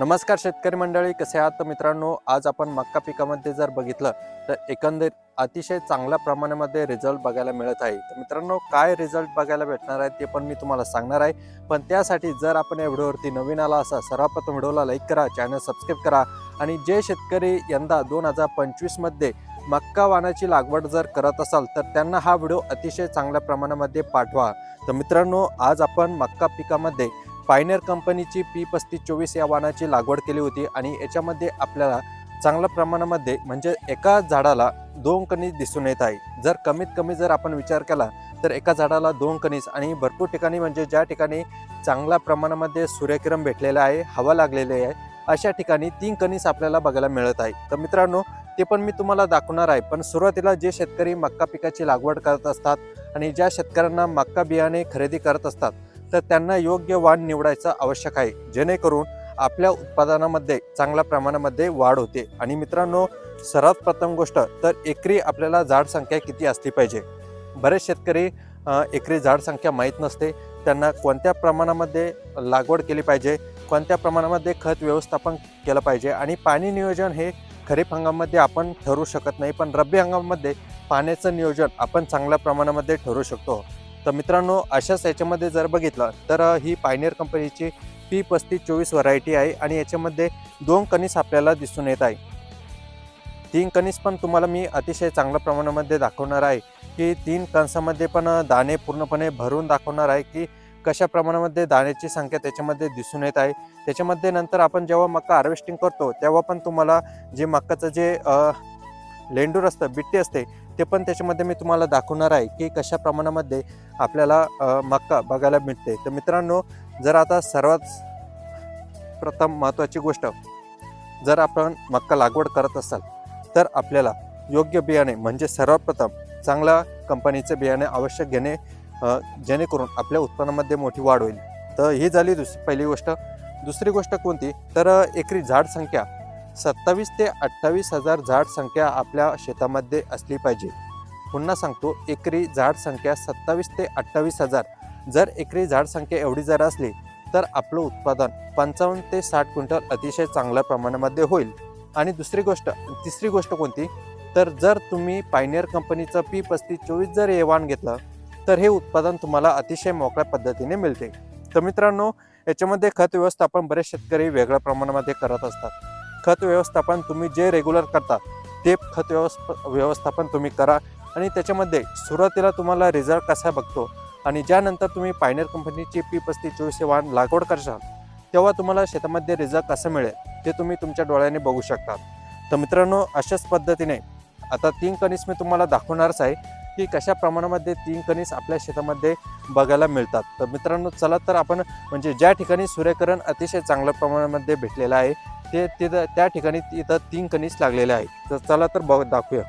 नमस्कार शेतकरी मंडळी कसे आहात? तर मित्रांनो आज आपण मक्का पिकामध्ये जर बघितलं तर एकंदर अतिशय चांगल्या प्रमाणामध्ये रिझल्ट बघायला मिळत आहे. तर मित्रांनो काय रिझल्ट बघायला भेटणार आहे ते पण मी तुम्हाला सांगणार आहे. पण त्यासाठी जर आपण या व्हिडिओवरती नवीन आला असा सर्वप्रथम व्हिडिओला लाईक करा चॅनल सबस्क्राईब करा आणि जे शेतकरी यंदा दोन हजार पंचवीसमध्ये मक्का वाणाची लागवड जर करत असाल तर त्यांना हा व्हिडिओ अतिशय चांगल्या प्रमाणामध्ये पाठवा. तर मित्रांनो आज आपण मक्का पिकामध्ये पायनर कंपनीची पी पस्तीस चोवीस या वाणाची लागवड केली होती आणि याच्यामध्ये आपल्याला चांगल्या प्रमाणामध्ये म्हणजे एका झाडाला दोन कणीस दिसून येत आहे. जर कमीत कमी जर आपण विचार केला तर एका झाडाला दोन कणीस आणि भरपूर ठिकाणी म्हणजे ज्या ठिकाणी चांगल्या प्रमाणामध्ये सूर्यकिरण भेटलेलं आहे हवा लागलेली आहे अशा ठिकाणी तीन कणीस आपल्याला बघायला मिळत आहे. तर मित्रांनो ते पण मी तुम्हाला दाखवणार आहे. पण सुरुवातीला जे शेतकरी मक्का पिकाची लागवड करत असतात आणि ज्या शेतकऱ्यांना मक्का बियाणे खरेदी करत असतात तर त्यांना योग्य वाण निवडायचं आवश्यक आहे. जेणेकरून आपल्या उत्पादनामध्ये चांगल्या प्रमाणामध्ये वाढ होते. आणि मित्रांनो सर्वात प्रथम गोष्ट तर एकरी आपल्याला झाड संख्या किती असली पाहिजे? बरेच शेतकरी एकरी झाड संख्या माहीत नसते. त्यांना कोणत्या प्रमाणामध्ये लागवड केली पाहिजे? कोणत्या प्रमाणामध्ये खत व्यवस्थापन केलं पाहिजे? आणि पाणी नियोजन हे खरीप हंगामामध्ये आपण ठरवू शकत नाही पण रब्बी हंगामामध्ये पाण्याचं नियोजन आपण चांगल्या प्रमाणामध्ये ठरवू शकतो. तर मित्रांनो अशाच याच्यामध्ये जर बघितलं तर ही पायनियर कंपनीची पी पस्तीस चोवीस व्हरायटी आहे आणि याच्यामध्ये दोन कणीस आपल्याला दिसून येत आहे. तीन कणीस पण तुम्हाला मी अतिशय चांगल्या प्रमाणामध्ये दाखवणार आहे की तीन कणसामध्ये पण दाणे पूर्णपणे भरून दाखवणार आहे की कशा प्रमाणामध्ये दाण्याची संख्या त्याच्यामध्ये दिसून येत आहे. त्याच्यामध्ये नंतर आपण जेव्हा मक्का हार्वेस्टिंग करतो तेव्हा पण तुम्हाला जे मक्काचं जे लेंडूर असतं बिट्टी असते ते पण त्याच्यामध्ये मी तुम्हाला दाखवणार आहे की कशा प्रमाणामध्ये आपल्याला मक्का बघायला मिळते. तर मित्रांनो जर आता सर्वात प्रथम महत्त्वाची गोष्ट जर आपण मक्का लागवड करत असाल तर आपल्याला योग्य बियाणे म्हणजे सर्वप्रथम चांगल्या कंपनीचे बियाणे आवश्यक घेणे जेणेकरून आपल्या उत्पन्नामध्ये मोठी वाढ होईल. तर ही झाली दुसरी पहिली गोष्ट. दुसरी गोष्ट कोणती? तर एकरी झाड संख्या सत्तावीस ते अठ्ठावीस हजार झाड संख्या आपल्या शेतामध्ये असली पाहिजे. पुन्हा सांगतो एकरी झाड संख्या सत्तावीस ते अठ्ठावीस हजार. जर एकरी झाड संख्या एवढी जर असली तर आपलं उत्पादन पंचावन्न ते साठ क्विंटल अतिशय चांगल्या प्रमाणामध्ये होईल. आणि दुसरी गोष्ट तिसरी गोष्ट कोणती? तर जर तुम्ही पायनियर कंपनीचं पी पस्तीस चोवीस जर एवान घेतलं तर हे उत्पादन तुम्हाला अतिशय मोकळ्या पद्धतीने मिळते. तर मित्रांनो याच्यामध्ये खत व्यवस्थापन बरेच शेतकरी वेगळ्या प्रमाणामध्ये करत असतात. खत व्यवस्थापन तुम्ही जे रेग्युलर करता ते खत व्यवस्थ व्यवस्थापन तुम्ही करा आणि त्याच्यामध्ये सुरुवातीला तुम्हाला रिझल्ट कसा बघतो आणि ज्यानंतर तुम्ही पायनर कंपनीची पी पस्तीस चोवीसशे वाण लागवड करशाल तेव्हा तुम्हाला शेतामध्ये रिझल्ट कसं मिळेल ते तुम्ही तुमच्या डोळ्याने बघू शकता. तर मित्रांनो अशाच पद्धतीने आता तीन कणीस मी तुम्हाला दाखवणारच आहे की कशा प्रमाणामध्ये तीन कणीस आपल्या शेतामध्ये बघायला मिळतात. तर मित्रांनो चला तर आपण म्हणजे ज्या ठिकाणी सूर्यकरण अतिशय चांगल्या प्रमाणामध्ये भेटलेलं आहे ते तिथं त्या ठिकाणी इथं तीन कणीस लागलेले आहे तर चला तर बघ दाखवूया.